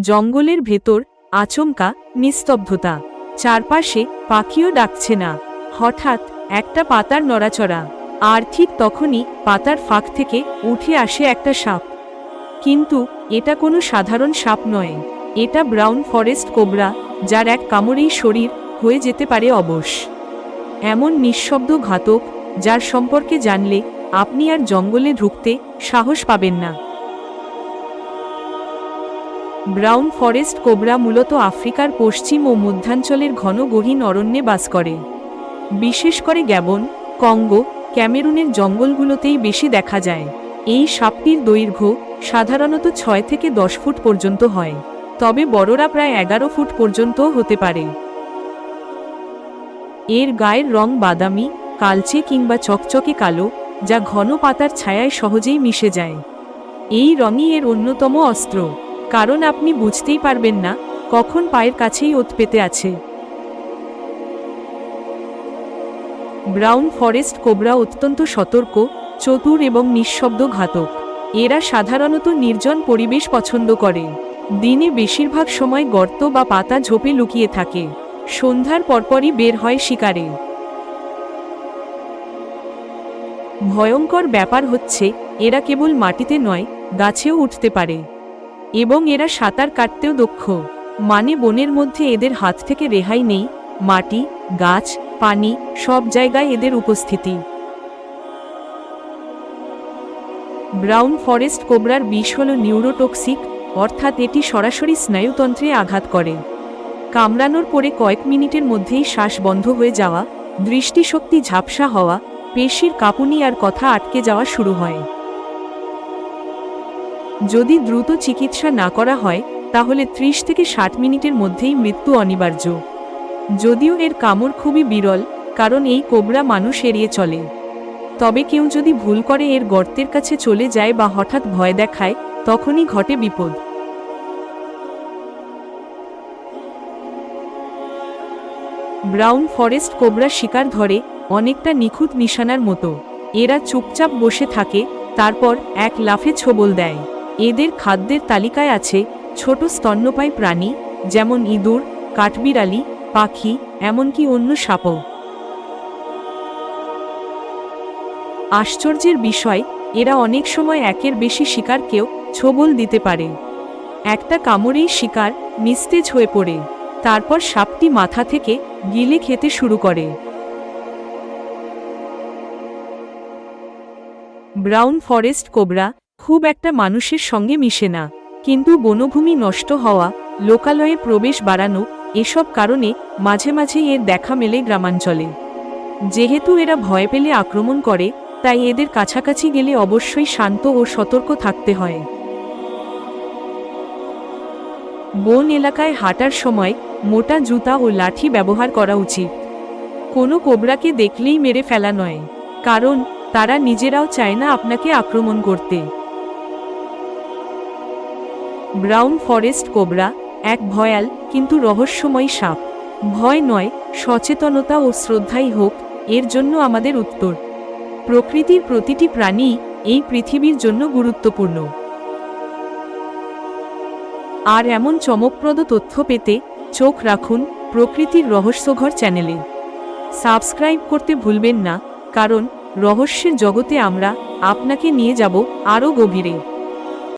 জঙ্গলের ভেতর আচমকা নিস্তব্ধতা। চারপাশে পাখিও ডাকছে না। হঠাৎ একটা পাতার নড়াচড়া। আর ঠিক তখনই পাতার ফাঁক থেকে উঠে আসে একটা সাপ। কিন্তু এটা কোনো সাধারণ সাপ নয়। এটা ব্রাউন ফরেস্ট কোবরা, যার এক কামড়েই শরীর হয়ে যেতে পারে অবশ। এমন নিঃশব্দ ঘাতক, যার সম্পর্কে জানলে আপনি আর জঙ্গলে ঢুকতে সাহস পাবেন না। ব্রাউন ফরেস্ট কোবরা মূলত আফ্রিকার পশ্চিম ও মধ্যাঞ্চলের ঘন গহীন অরণ্যে বাস করে। বিশেষ করে গ্যাবন, কঙ্গো, ক্যামেরুনের জঙ্গলগুলোতেই বেশি দেখা যায়। এই সাপটির দৈর্ঘ্য সাধারণত ছয় থেকে দশ ফুট পর্যন্ত হয়, তবে বড়রা প্রায় এগারো ফুট পর্যন্তও হতে পারে। এর গায়ের রং বাদামি, কালচে কিংবা চকচকে কালো, যা ঘন পাতার ছায়ায় সহজেই মিশে যায়। এই রঙই এর অন্যতম অস্ত্র। কারণ আপনি বুঝতেই পারবেন না, কখন পায়ের কাছেই ওত পেতে আছে। ব্রাউন ফরেস্ট কোবরা অত্যন্ত সতর্ক, চতুর এবং নিঃশব্দ ঘাতক। এরা সাধারণত নির্জন পরিবেশ পছন্দ করে। দিনে বেশিরভাগ সময় গর্ত বা পাতা ঝোপে লুকিয়ে থাকে। সন্ধ্যার পরপরই বের হয় শিকারে। ভয়ঙ্কর ব্যাপার হচ্ছে, এরা কেবল মাটিতে নয়, গাছেও উঠতে পারে। এবং এরা সাঁতার কাটতেও দক্ষ। মানে বনের মধ্যে এদের হাত থেকে রেহাই নেই, মাটি, গাছ, পানি, সব জায়গায় এদের উপস্থিতি। ব্রাউন ফরেস্ট কোবরার বিষ হল নিউরোটক্সিক, অর্থাৎ এটি সরাসরি স্নায়ুতন্ত্রে আঘাত করে। কামড়ানোর পরে কয়েক মিনিটের মধ্যেই শ্বাস বন্ধ হয়ে যাওয়া, দৃষ্টিশক্তি ঝাপসা হওয়া, পেশির কাঁপুনি আর কথা আটকে যাওয়া শুরু হয়। যদি দ্রুত চিকিৎসা না করা হয়, তাহলে ত্রিশ থেকে ষাট মিনিটের মধ্যেই মৃত্যু অনিবার্য। যদিও এর কামড় খুবই বিরল, কারণ এই কোবরা মানুষ এড়িয়ে চলে। তবে কেউ যদি ভুল করে এর গর্তের কাছে চলে যায় বা হঠাৎ ভয় দেখায়, তখনই ঘটে বিপদ। ব্রাউন ফরেস্ট কোবরা শিকার ধরে অনেকটা নিখুঁত নিশানার মতো। এরা চুপচাপ বসে থাকে, তারপর এক লাফে ছোবল দেয়। এদের খাদ্যের তালিকায় আছে ছোট স্তন্যপায়ী প্রাণী, যেমন ইঁদুর, কাঠবিড়ালি, পাখি, এমনকি অন্য সাপও। আশ্চর্যের বিষয়, এরা অনেক সময় একের বেশি শিকারকেও ছোবল দিতে পারে। একটা কামড়েই শিকার নিস্তেজ হয়ে পড়ে, তারপর সাপটি মাথা থেকে গিলে খেতে শুরু করে। ব্রাউন ফরেস্ট কোবরা খুব একটা মানুষের সঙ্গে মিশে না। কিন্তু বনভূমি নষ্ট হওয়া, লোকালয়ে প্রবেশ বাড়ানো, এসব কারণে মাঝে মাঝেই এর দেখা মেলে গ্রামাঞ্চলে। যেহেতু এরা ভয় পেলে আক্রমণ করে, তাই এদের কাছাকাছি গেলে অবশ্যই শান্ত ও সতর্ক থাকতে হয়। বন এলাকায় হাঁটার সময় মোটা জুতা ও লাঠি ব্যবহার করা উচিত। কোনো কোবরাকে দেখলেই মেরে ফেলা নয়, কারণ তারা নিজেরাও চায় না আপনাকে আক্রমণ করতে। ব্রাউন ফরেস্ট কোবরা, এক ভয়াল কিন্তু রহস্যময় সাপ। ভয় নয়, সচেতনতা ও শ্রদ্ধাই হোক, এর জন্য আমাদের উত্তর। প্রকৃতির প্রতিটি প্রাণী এই পৃথিবীর জন্য গুরুত্বপূর্ণ। আর এমন চমকপ্রদ তথ্য পেতে চোখ রাখুন প্রকৃতির রহস্যঘর চ্যানেলে। সাবস্ক্রাইব করতে ভুলবেন না, কারণ রহস্যের জগতে আমরা আপনাকে নিয়ে যাব আরও গভীরে।